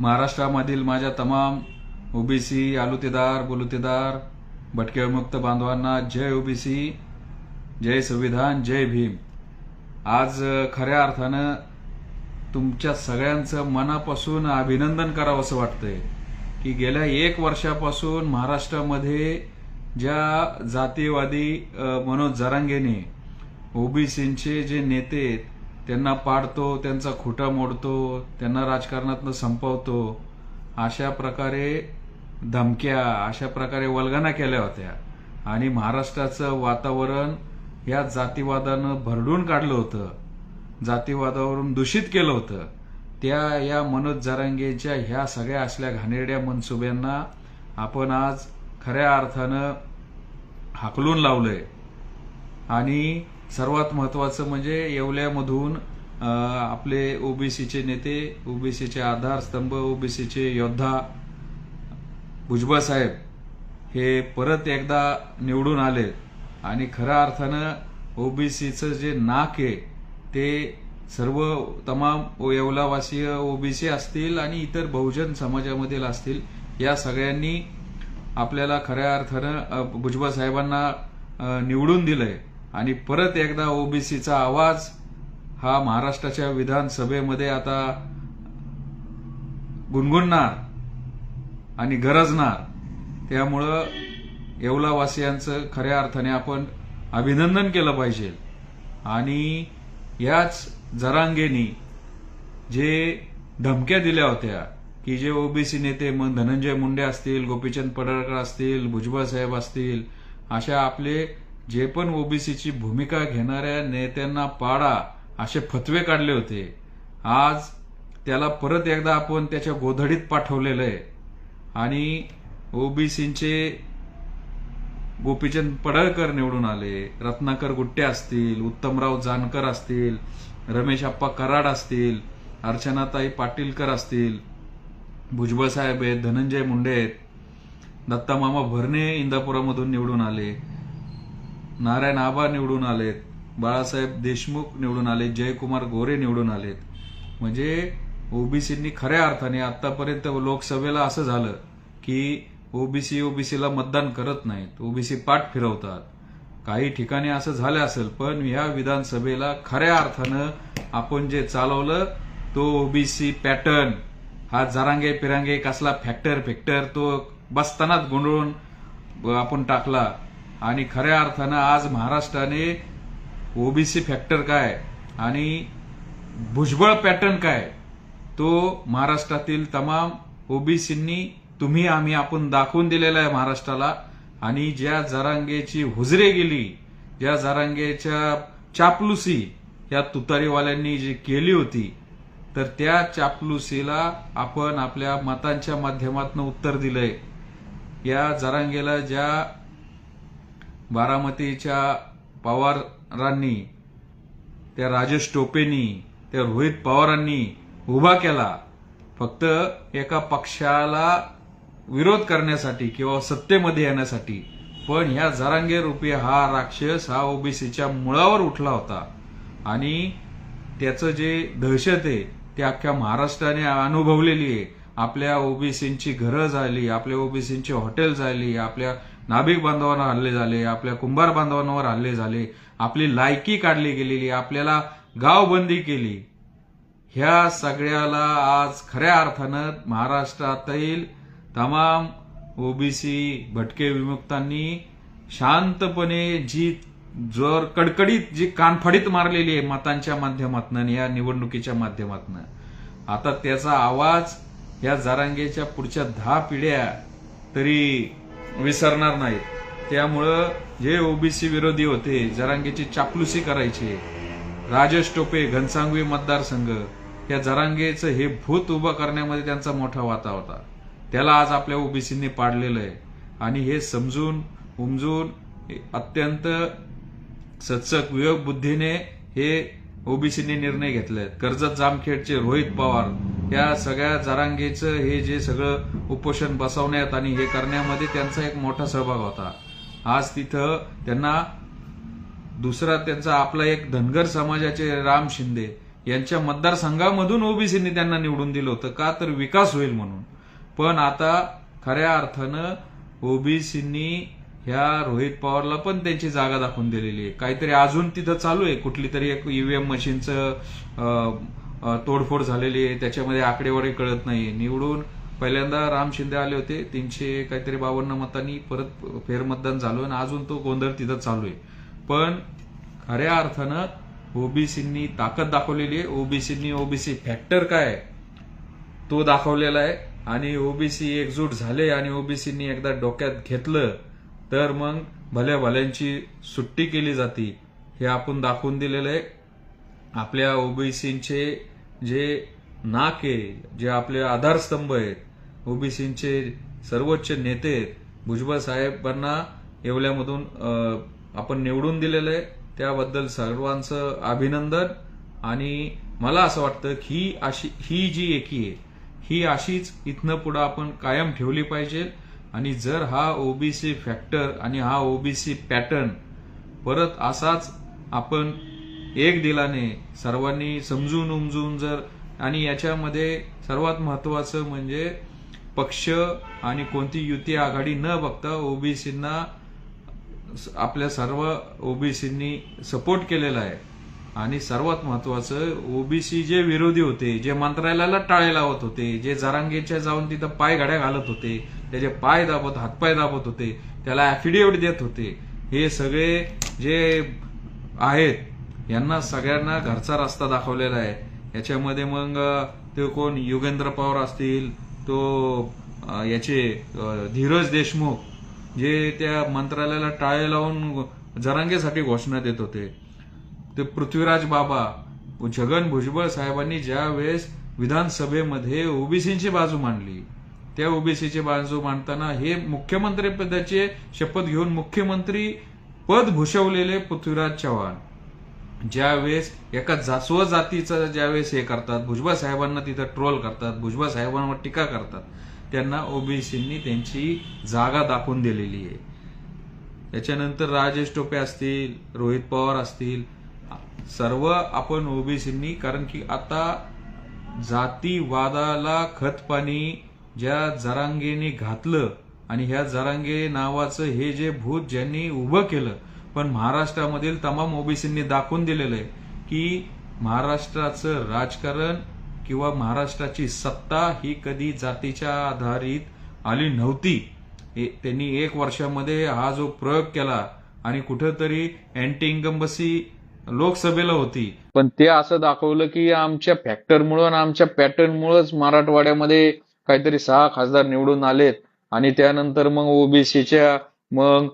महाराष्ट्रामधील माझ्या तमाम ओबीसी आलुतेदार बुलुतेदार भटकेवमुक्त बांधवांना जय ओबीसी जय संविधान जय भीम. आज खऱ्या अर्थानं तुमच्या सगळ्यांचं मनापासून अभिनंदन करावं असं वाटतंय की गेल्या एक वर्षापासून महाराष्ट्रामध्ये ज्या जातीवादी मनोज जरांगेने ओबीसींचे जे नेते आहेत, त्यांना पाडतो त्यांचा खुटा मोडतो त्यांना राजकारणातनं संपवतो अशा प्रकारे धमक्या अशा प्रकारे वल्गना केल्या होत्या. आणि महाराष्ट्राचं वातावरण या जातीवादानं भरडून काढलं होतं. जातीवादावरून दूषित केलं होतं. त्या या मनोज जरांगेच्या ह्या सगळ्या असल्या घाणेरड्या मनसुब्यांना आपण आज खऱ्या अर्थानं हाकलून लावलंय. आणि सर्वात महत्वाचं म्हणजे येवल्यामधून आपले ओबीसीचे नेते ओबीसीचे आधारस्तंभ ओबीसीचे योद्धा भुजबळ साहेब हे परत एकदा निवडून आले. आणि खऱ्या अर्थानं ओबीसीचं जे नाक आहे ते सर्व तमाम येवलावासीय ओबीसी असतील आणि इतर बहुजन समाजामधील असतील या सगळ्यांनी आपल्याला खऱ्या अर्थानं भुजबळ साहेबांना निवडून दिलंय. आणि परत एकदा ओबीसीचा आवाज हा महाराष्ट्राच्या विधानसभेमध्ये आता गुणगुणणार आणि गरजणार त्यामुळं येवलावासियांचं खऱ्या अर्थाने आपण अभिनंदन केलं पाहिजे. आणि याच जरांगेनी जे धमक्या दिल्या होत्या की जे ओबीसी नेते मग धनंजय मुंडे असतील गोपीचंद पडळकर असतील भुजबळ साहेब असतील अशा आपले जे पण ओबीसीची भूमिका घेणाऱ्या नेत्यांना पाडा असे फतवे काढले होते. आज त्याला परत एकदा आपण त्याच्या गोधडीत पाठवलेलं आहे. आणि ओबीसींचे गोपीचंद पडळकर निवडून आले. रत्नाकर गुट्टे असतील उत्तमराव जानकर असतील रमेश अप्पा कराड असतील अर्चनाताई पाटीलकर असतील भुजबळ साहेब आहेत धनंजय मुंडे आहेत. दत्तामामा भरणे इंदापुरामधून निवडून आले. नारायण आबा निवडून आलेत बाळासाहेब देशमुख निवडून आले जयकुमार गोरे निवडून आलेत. म्हणजे ओबीसींनी खऱ्या अर्थाने आतापर्यंत लोकसभेला असं झालं की ओबीसी ओबीसीला मतदान करत नाहीत ओबीसी पाठ फिरवतात. काही ठिकाणी असं झालं असेल पण या विधानसभेला खऱ्या अर्थानं आपण जे चालवलं तो ओबीसी पॅटर्न हा जरांगे पिरांगे कसला फॅक्टर फॅक्टर तो बसतानाच गोंधळून आपण टाकला. आणि खऱ्या अर्थानं आज महाराष्ट्राने ओबीसी फॅक्टर काय आणि भुजबळ पॅटर्न काय तो महाराष्ट्रातील तमाम ओबीसींनी तुम्ही आम्ही आपण दाखवून दिलेला आहे महाराष्ट्राला. आणि ज्या जरांगेची हुजरे गेली ज्या जरांगेच्या चापलुसी या तुतारीवाल्यांनी जी केली होती तर त्या चापलुसीला आपण आपल्या मतांच्या माध्यमातून उत्तर दिलंय. या जरांगेला ज्या बारामतीच्या पवारांनी त्या राजेश टोपेनी त्या रोहित पवारांनी उभा केला. फक्त एका पक्षाला विरोध करण्यासाठी किंवा सत्तेमध्ये येण्यासाठी. पण ह्या जरांगे रुपये हा राक्षस हा ओबीसीच्या मुळावर उठला होता. आणि त्याचं जे दहशत आहे ते अख्ख्या महाराष्ट्राने अनुभवलेली आहे. आपल्या ओबीसींची घरं झाली आपल्या ओबीसींची हॉटेल झाली आपल्या नाभिक बांधवांवर हल्ले झाले आपल्या कुंभार बांधवांवर हल्ले झाले आपली लायकी काढली गेलेली आपल्याला गावबंदी केली. ह्या सगळ्याला आज खऱ्या अर्थानं महाराष्ट्रातील तमाम ओबीसी भटके विमुक्तांनी शांतपणे जी जर कडकडीत जी कानफडीत मारलेली आहे मतांच्या माध्यमातून या निवडणुकीच्या माध्यमातून आता त्याचा आवाज या जारांगेच्या पुढच्या दहा पिढ्या तरी विसरणार नाहीत. त्यामुळं जे ओबीसी विरोधी होते जरांगेची चापलुसी करायची राजेश टोपे घनसांगवी मतदारसंघ या जरांगेचं हे भूत उभं करण्यामध्ये त्यांचा मोठा वाता होता. त्याला आज आपल्या ओबीसींनी पाडलेलं आहे. आणि हे समजून उमजून अत्यंत सत्सक विवेक बुद्धीने हे ओबीसीने निर्णय घेतले कर्जत जामखेडचे रोहित पवार या सगळ्या जरांगेचं हे जे सगळं उपोषण बसवण्यात आणि हे करण्यामध्ये त्यांचा एक मोठा सहभाग होता. आज तिथं त्यांना दुसरा त्यांचा आपला एक धनगर समाजाचे राम शिंदे यांच्या मतदारसंघामधून ओबीसींनी त्यांना निवडून दिलं होतं. का तर विकास होईल म्हणून. पण आता खऱ्या अर्थानं ओबीसींनी ह्या रोहित पवारला पण त्यांची जागा दाखवून दिलेली आहे. काहीतरी अजून तिथं चालू आहे. कुठली तरी एक ईव्हीएम मशीनचं तोडफोड झालेली आहे. त्याच्यामध्ये आकडेवारी कळत नाही निवडून पहिल्यांदा राम शिंदे आले होते. तीनशे काहीतरी बावन्न मतांनी परत फेरमतदान झालं आणि अजून तो गोंधळ तिथं चालू आहे. पण खऱ्या अर्थानं ओबीसींनी ताकद दाखवलेली आहे. ओबीसींनी ओबीसी फॅक्टर काय तो दाखवलेला आहे. आणि ओबीसी एकजूट झाले आणि ओबीसींनी एकदा डोक्यात घेतलं तर मग भल्या भल्यांची सुट्टी केली जाते. हे आपण दाखवून दिलेलं आहे. आपल्या ओबीसींचे जे नाक आहे जे आपले आधारस्तंभ आहेत ओबीसींचे सर्वोच्च नेते आहेत भुजबळ साहेबांना येवल्यामधून आपण निवडून दिलेलं आहे. त्याबद्दल सर्वांचं अभिनंदन. आणि मला असं वाटतं की ही अशी ही जी एकी आहे ही अशीच इथनं पुढं आपण कायम ठेवली पाहिजे. आणि जर हा ओबीसी फॅक्टर आणि हा ओबीसी पॅटर्न परत असाच आपण एक दिलाने सर्वांनी समजून उमजून जर आणि याच्यामध्ये सर्वात महत्वाचं म्हणजे पक्ष आणि कोणती युती आघाडी न बघता ओबीसींना आपल्या सर्व ओबीसींनी सपोर्ट केलेला आहे. आणि सर्वात महत्वाचं ओबीसी जे विरोधी होते जे मंत्रालयाला टाळे लावत होते जे जरांगेच्या जाऊन तिथं पाय घड्या घालत होते त्याचे पाय दाबत हातपाय दाबत होते त्याला ऍफिडेव्हिट देत होते. हे सगळे जे आहेत यांना सगळ्यांना घरचा रस्ता दाखवलेला आहे. याच्यामध्ये मग ते कोण? युगेंद्र पवार असतील तो याचे धीरज देशमुख जे त्या मंत्रालयाला टाळे लावून जरांगेसाठी घोषणा देत होते. ते पृथ्वीराज बाबा छगन भुजबळ साहेबांनी ज्या वेळेस विधानसभेमध्ये ओबीसीची बाजू मांडली त्या ओबीसीची बाजू मांडताना हे मुख्यमंत्री पदाचे शपथ घेऊन मुख्यमंत्री पद भूषवलेले पृथ्वीराज चव्हाण. ज्यावेळेस एका जा- स्वजातीचं ज्यावेळेस हे करतात भुजबळ साहेबांना तिथं ट्रोल करतात भुजबळ साहेबांवर टीका करतात त्यांना ओबीसींनी त्यांची जागा दाखवून दिलेली आहे. त्याच्यानंतर राजेश टोपे असतील रोहित पवार असतील सर्व आपण ओबीसींनी कारण की आता जातीवादाला खतपाणी ज्या जरांगेने घातलं आणि ह्या जरांगे नावाचं हे जे भूत ज्यांनी उभं केलं पण महाराष्ट्रामधील तमाम ओबीसींनी दाखवून दिलेलं आहे की महाराष्ट्राचं राजकारण किंवा महाराष्ट्राची सत्ता ही कधी जातीच्या आधारित आली नव्हती. त्यांनी एक वर्षामध्ये हा जो प्रयोग केला आणि कुठंतरी अँटी इंगंबसी लोकसभेला होती. पण ते असं दाखवलं की आमच्या फॅक्टरमुळं आणि आमच्या पॅटर्नमुळेच मराठवाड्यामध्ये काहीतरी सहा खासदार निवडून आलेत. आणि त्यानंतर मग ओबीसीच्या मग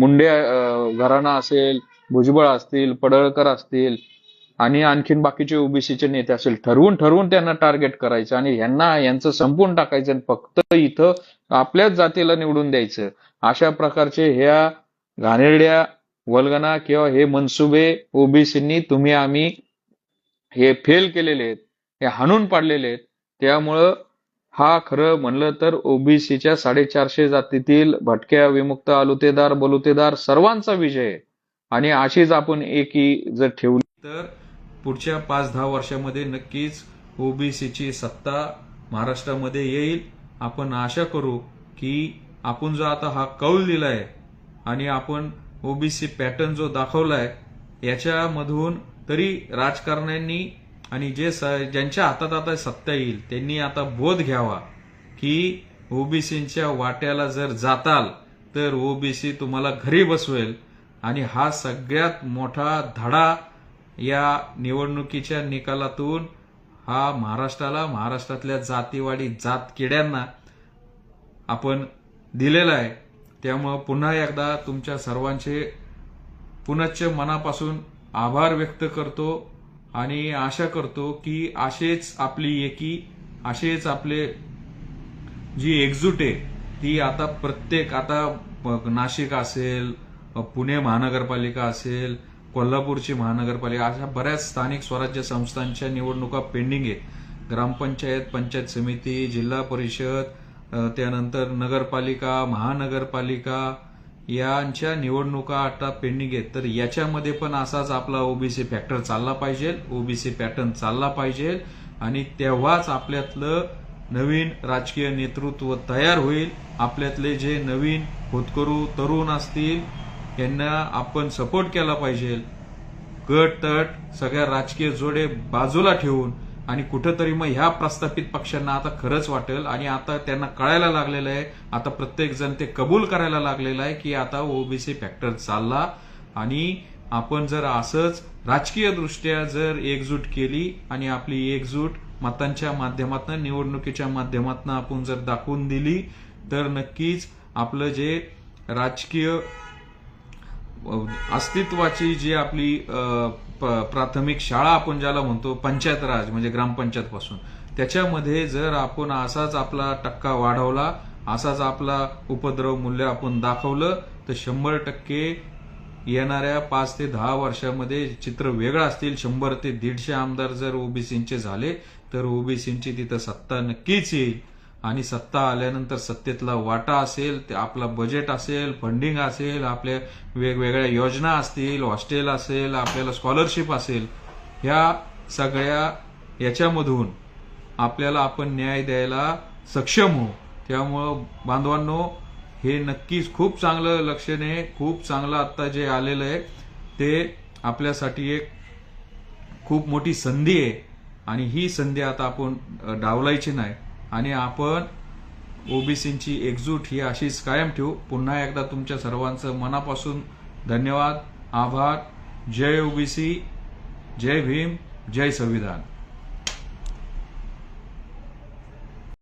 मुंडे घराणा असेल भुजबळ असतील पडळकर असतील आणि आणखीन बाकीचे ओबीसीचे नेते असेल ठरवून ठरवून त्यांना टार्गेट करायचं आणि यांना यांचं संपून टाकायचं आणि फक्त इथं आपल्याच जातीला निवडून द्यायचं. अशा प्रकारचे ह्या घाणेरड्या वल्गना किंवा हे मनसुबे ओबीसींनी तुम्ही आम्ही हे फेल केलेले आहेत हे हाणून पाडलेले आहेत. त्यामुळं हा खरं म्हणलं तर ओबीसीच्या साडेचारशे जातीतील भटक्या विमुक्त आलुतेदार बलुतेदार सर्वांचा विजय आणि अशीच आपण एकी जर ठेवली तर पुढच्या पाच दहा वर्षामध्ये नक्कीच ओबीसीची सत्ता महाराष्ट्रामध्ये येईल. आपण आशा करू की आपण जो आता हा कौल दिलाय आणि आपण ओबीसी पॅटर्न जो दाखवलाय याच्यामधून तरी राजकारण्यांनी आणि जे स- ज्यांच्या हातात आता सत्ता येईल त्यांनी आता बोध घ्यावा की ओबीसीच्या वाट्याला जर जाताल तर ओबीसी तुम्हाला घरी बसवेल. आणि हा सगळ्यात मोठा धडा या निवडणुकीच्या निकालातून हा महाराष्ट्राला महाराष्ट्रातल्या जातीवाडी जात किड्यांना आपण दिलेला आहे. त्यामुळं पुन्हा एकदा तुमच्या सर्वांचे पुनश्च मनापासून आभार व्यक्त करतो आणि आशा करतो की असेच आपली एकी असेच आपले जी एकजूट आहे ती आता प्रत्येक आता नाशिक असेल पुणे महानगरपालिका असेल कोल्हापूरची महानगरपालिका अशा बऱ्याच स्थानिक स्वराज्य संस्थांच्या निवडणुका पेंडिंग आहेत. ग्रामपंचायत पंचायत समिती जिल्हा परिषद त्यानंतर नगरपालिका महानगरपालिका यांच्या निवडणुका आता पेंडिंग आहेत. तर याच्यामध्ये पण असाच आपला ओबीसी फॅक्टर चालला पाहिजे ओबीसी पॅटर्न चालला पाहिजे आणि तेव्हाच आपल्यातलं नवीन राजकीय नेतृत्व तयार होईल. आपल्यातले जे नवीन होतकरू तरुण असतील यांना आपण सपोर्ट केला पाहिजे. गट तट सगळ्या राजकीय जोडे बाजूला ठेवून आणि कुठंतरी मग ह्या प्रस्थापित पक्षांना आता खरंच वाटेल. आणि आता त्यांना कळायला लागलेलं आहे आता प्रत्येक जण ते कबूल करायला लागलेलं आहे की आता ओबीसी फॅक्टर चालला. आणि आपण जर असंच राजकीय दृष्ट्या जर एकजूट केली आणि आपली एकजूट मतांच्या माध्यमातून निवडणुकीच्या माध्यमातून आपण जर दाखवून दिली तर नक्कीच आपलं जे राजकीय अस्तित्वाची जी आपली प- प्राथमिक शाळा आपण ज्याला म्हणतो पंचायत राज म्हणजे ग्रामपंचायत पासून त्याच्यामध्ये जर आपण असाच आपला टक्का वाढवला असाच आपला उपद्रव मूल्य आपण दाखवलं तर शंभर टक्के येणाऱ्या पाच ते दहा वर्षामध्ये चित्र वेगळं असतील. शंभर ते दीडशे आमदार जर ओबीसींचे झाले तर ओबीसींची तिथं सत्ता नक्कीच येईल. आणि सत्ता आल्यानंतर सत्तेतला वाटा असेल ते आपला बजेट असेल फंडिंग असेल आपल्या वेगवेगळ्या योजना असतील हॉस्टेल असेल आपल्याला स्कॉलरशिप असेल ह्या सगळ्या याच्यामधून आपल्याला आपण न्याय द्यायला सक्षम हो त्यामुळं बांधवांनो हे नक्कीच खूप चांगलं लक्षणे खूप चांगलं आत्ता जे आलेलं आहे ते आपल्यासाठी एक खूप मोठी संधी आहे. आणि ही संधी आता आपण डावलायची नाही. आणि आपण ओबीसींची एकजूट ही अशीच कायम ठेवू. पुन्हा एकदा तुमच्या सर्वांचं मनापासून धन्यवाद आभार. जय ओबीसी जय भीम जय संविधान.